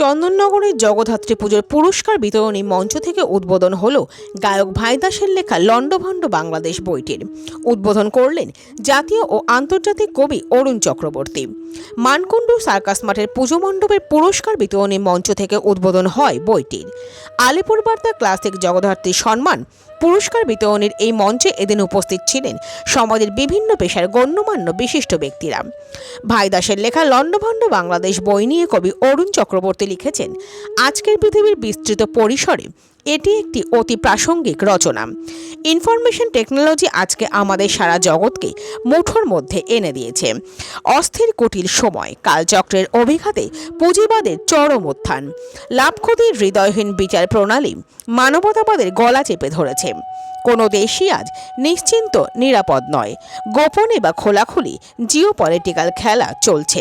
চন্দননগরের জগদ্ধাত্রী পুজোর পুরস্কার বিতরণী মঞ্চ থেকে উদ্বোধন হলো গায়ক ভাইদাসের লেখা লণ্ডভণ্ড বাংলাদেশ বইটির। উদ্বোধন করলেন জাতীয় ও আন্তর্জাতিক কবি অরুণ চক্রবর্তী। মানকুণ্ডু সার্কাস মাঠের পুজো মণ্ডপের পুরস্কার বিতরণী মঞ্চ থেকে উদ্বোধন হয় বইটির। আলিপুর বার্তা ক্লাসিক জগদ্ধাত্রী সম্মান পুরস্কার বিতরণের এই মঞ্চে এদিন উপস্থিত ছিলেন সমাজের বিভিন্ন পেশার গণ্যমান্য বিশিষ্ট ব্যক্তিরা। ভাইদাসের লেখা লণ্ডভণ্ড বাংলাদেশ বই নিয়ে কবি অরুণ চক্রবর্তী লিখেছেন, আজকের পৃথিবীর বিস্তৃত পরিসরে এটি একটি অতি প্রাসঙ্গিক রচনা। ইনফরমেশন টেকনোলজি আজকে আমাদের সারা জগৎকে মুঠোর মধ্যে এনে দিয়েছে। অস্থির কুটিল সময়, কালচক্রের অভিঘাতে পুঁজিবাদের চরম উত্থান লাভ ক্ষতির হৃদয়হীন বিচার প্রণালী মানবতাবাদের গলা চেপে ধরেছে। কোনো দেশই আজ নিশ্চিন্ত নিরাপদ নয়। গোপনে বা খোলাখুলি জিও পলিটিক্যাল খেলা চলছে।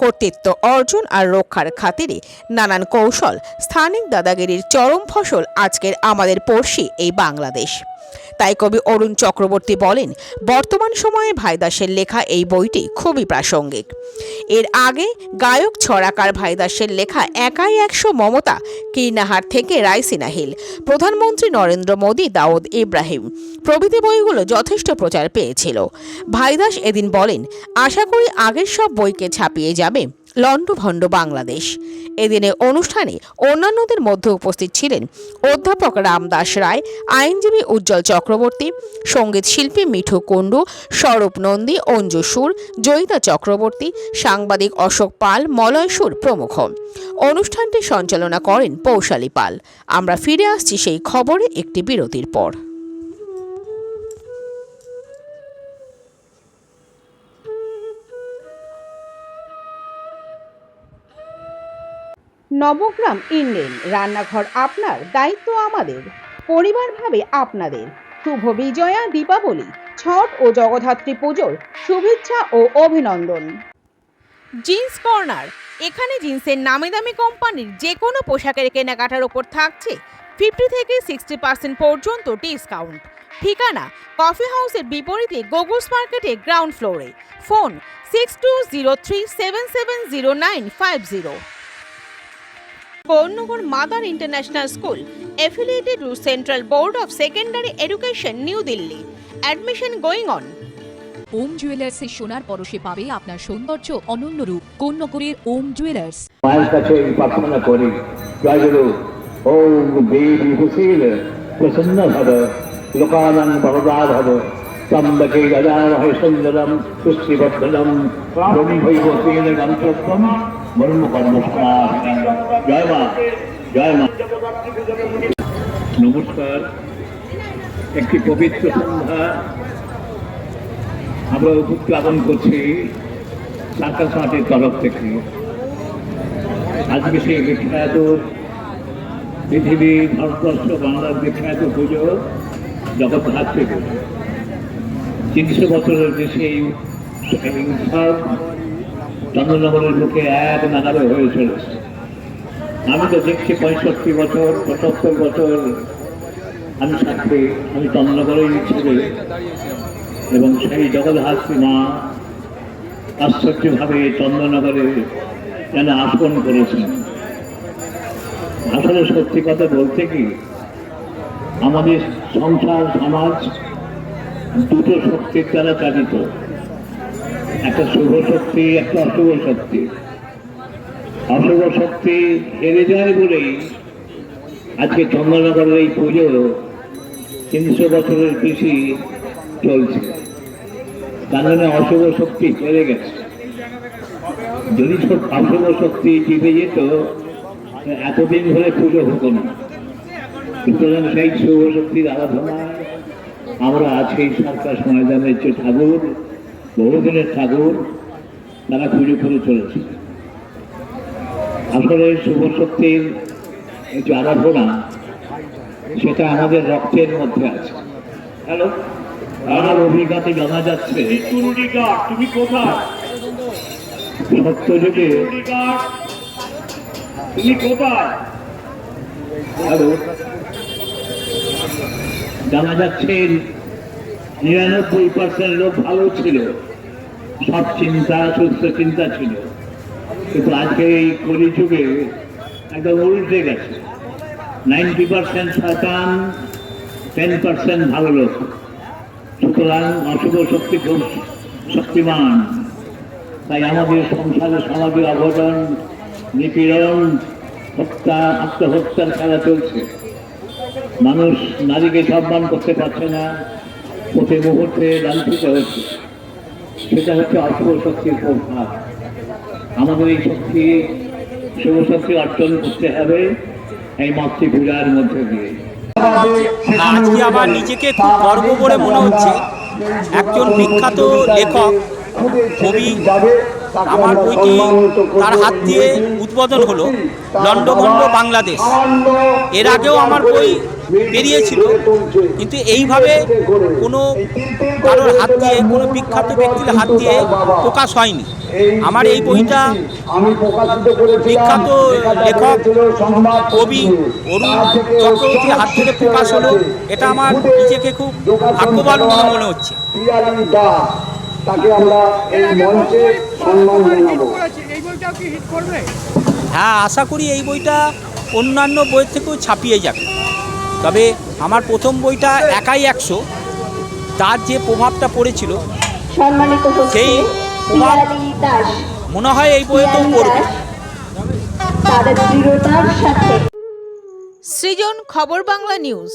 কর্তৃত্ব অর্জন আর রক্ষার খাতিরে নানান কৌশল স্থানিক দাদাগিরির চরম ফসল আজকের আমাদের পড়শি এই বাংলাদেশ। তাই কবি অরুণ চক্রবর্তী বলেন, বর্তমান সময়ে ভাইদাসের লেখা এই বইটি খুবই প্রাসঙ্গিক। এর আগে গায়ক ছড়াকার ভাইদাসের লেখা একাই একশো মমতা কীর্ণাহার থেকে রায়সিনা হিল, প্রধানমন্ত্রী নরেন্দ্র মোদী, দাউদ ইব্রাহিম প্রভৃতি বইগুলো যথেষ্ট প্রচার পেয়েছিল। ভাইদাস এদিন বলেন, আশা করি আগের সব বইকে ছাপিয়ে যাবে। লণ্ডভণ্ড বাংলাদেশ। এদিনে অনুষ্ঠানে অন্যান্যদের মধ্যে উপস্থিত ছিলেন অধ্যাপক রামদাস রায়, আইনজীবী উজ্জ্বল চক্রবর্তী, সংগীত শিল্পী মিঠু কুণ্ডু স্বরূপ নন্দী, অঞ্জু সুর, জয়িতা চক্রবর্তী, সাংবাদিক অশোক পাল, মলয় সুর প্রমুখ। অনুষ্ঠানটি সঞ্চালনা করেন পৌশালী পাল। আমরা ফিরে আসছি সেই খবরে একটি বিরতির পর। নবগ্রাম ইন্ডেন রান্নাঘর আপনার, দায়িত্ব আমাদের। পরিবার ভাবে আপনাদের। শুভ বিজয়া, দীপাবলি, ছট ও জগদ্ধাত্রী পুজোর শুভেচ্ছা ও অভিনন্দন। Jeans corner. এখানে জিন্সের নামি দামি কোম্পানির যে কোনো পোশাকের কেনাকাটার ওপর থাকছে ফিফটি থেকে সিক্সটি পার্সেন্ট পর্যন্ত ডিসকাউন্ট। ঠিকানা, কফি হাউসের বিপরীতে গোগুস মার্কেটে গ্রাউন্ড ফ্লোরে। Phone six two zero three seven seven zero nine five zero Bornagar Mother International School, affiliated to Central Board of Secondary Education, New Delhi. Admission going on. Om জুয়েলার্সের সোনার পরশে পাবে আপনার সৌন্দর্য অনন্য রূপ কন্যকরের ওম জুয়েলার্স মায়ের কাছে এই প্রার্থনা করি জয় গুরু ওম দেবী হুসিল প্রসন্ন ভব লোকানন বরদা ভব ত্রম্বকে গদামহে সুন্দরম পুষ্টিবর্ধনম ব্রহ্মৈব তেন গন্তব্যম নমস্কার। একটি পবিত্র সন্ধ্যা আমরা উদ্যাপন করছি সার্কাস মাঠের তরফ থেকে। আজকে সেই বিখ্যাত পৃথিবী, ভারতবর্ষ, বাংলার বিখ্যাত পুজো, জগদ্ধাত্রী থেকে তিনশো বছরের সেই সেই উৎসব চন্দ্রনগরের বুকে এক নাগারে হয়ে চলেছে। আমি তো দেখছি পঁয়ষট্টি বছর, পঁচাত্তর বছর আমি সাথে আমি চন্দ্রনগরেই ছেলে এবং সেই জগদ্ধাত্রী মা আশ্চর্যভাবে চন্দ্রনগরে যেন আসন করেছেন আসলে সত্যি কথা বলতে কি, আমাদের সংসার, সমাজ দুটো শক্তির দ্বারা চালিত। একটা শুভ শক্তি, একটা অশুভ শক্তি। অশুভ শক্তি হেরে যায় বলেই আজকে চন্দ্রনগরের এই পুজো তিনশো বছরের বেশি চলছে। তার মানে অশুভ শক্তি হেরে গেছে। যদি অশুভ শক্তি জিতে যেত এতদিন ধরে পুজো হতো না। সুতরাং সেই শুভ শক্তির আরাধনায় আমরা আজকে সরকার ময়দানের যে ঠাকুর বহুদিনের ঠাকুর তারা পুজো করে চলেছে। আসলে শুভ শক্তির এই যে আরাধনা সেটা আমাদের রক্তের মধ্যে আছে। হ্যালো? আমার অভিজ্ঞতা জানা যাচ্ছে তুমি কোথায়? সত্যযুগে তুমি কোথায়? হ্যালো? জানা যাচ্ছে নিরানব্বই পার্সেন্ট লোক ভালো ছিল। সব চিন্তা, সুস্থ চিন্তা ছিল। কিন্তু আজকে এই কলিযুগে একদম উল্টে গেছে। নাইনটি পার্সেন্ট শয়তান, টেন পার্সেন্ট ভালো লোক। সুতরাং অশুভ শক্তি খুব শক্তিমান। তাই আমাদের সংসারে সমাজে অঘটন, নিপীড়ন, হত্যা, আত্মহত্যার খেলা চলছে। মানুষ নারীকে সম্মান করতে পারছে না। প্রতি মুহূর্তে লাঞ্ছিত হচ্ছে সেটা হচ্ছে অশুভ শক্তির প্রভাব। আমাদের এই শক্তি, শুভ শক্তি অর্জন করতে হবে এই মাতৃ পূজার মধ্যে দিয়ে। আজকে আমার নিজেকে খুব গর্ব করে মনে হচ্ছে একজন বিখ্যাত লেখক কবি আমার বইটি তার হাত দিয়ে উদ্বোধন হলো লন্ডভন্ড বাংলাদেশ। এর আগেও আমার বই বেরিয়েছিল কিন্তু এইভাবে কোনো কারোর হাত দিয়ে কোনো বিখ্যাত ব্যক্তির হাত দিয়ে প্রকাশ হয়নি। আমার এই বইটা বিখ্যাত লেখক কবি অরুণ চক্রবর্তীর হাত থেকে প্রকাশ হলো। এটা আমার নিজেকে খুব ভাগ্যবান মনে হচ্ছে। তাকে আমরা এই মঞ্চে সম্মান জানাব। হ্যাঁ আশা করি এই বইটা অন্যান্য বইয়ের থেকেও ছাপিয়ে যাবে। তবে আমার প্রথম বইটা একাই একশো। তার যে প্রভাবটা পড়েছিল সেই প্রভাব মনে হয় এই বইতেও পড়বে। সৃজন খবর বাংলা নিউজ।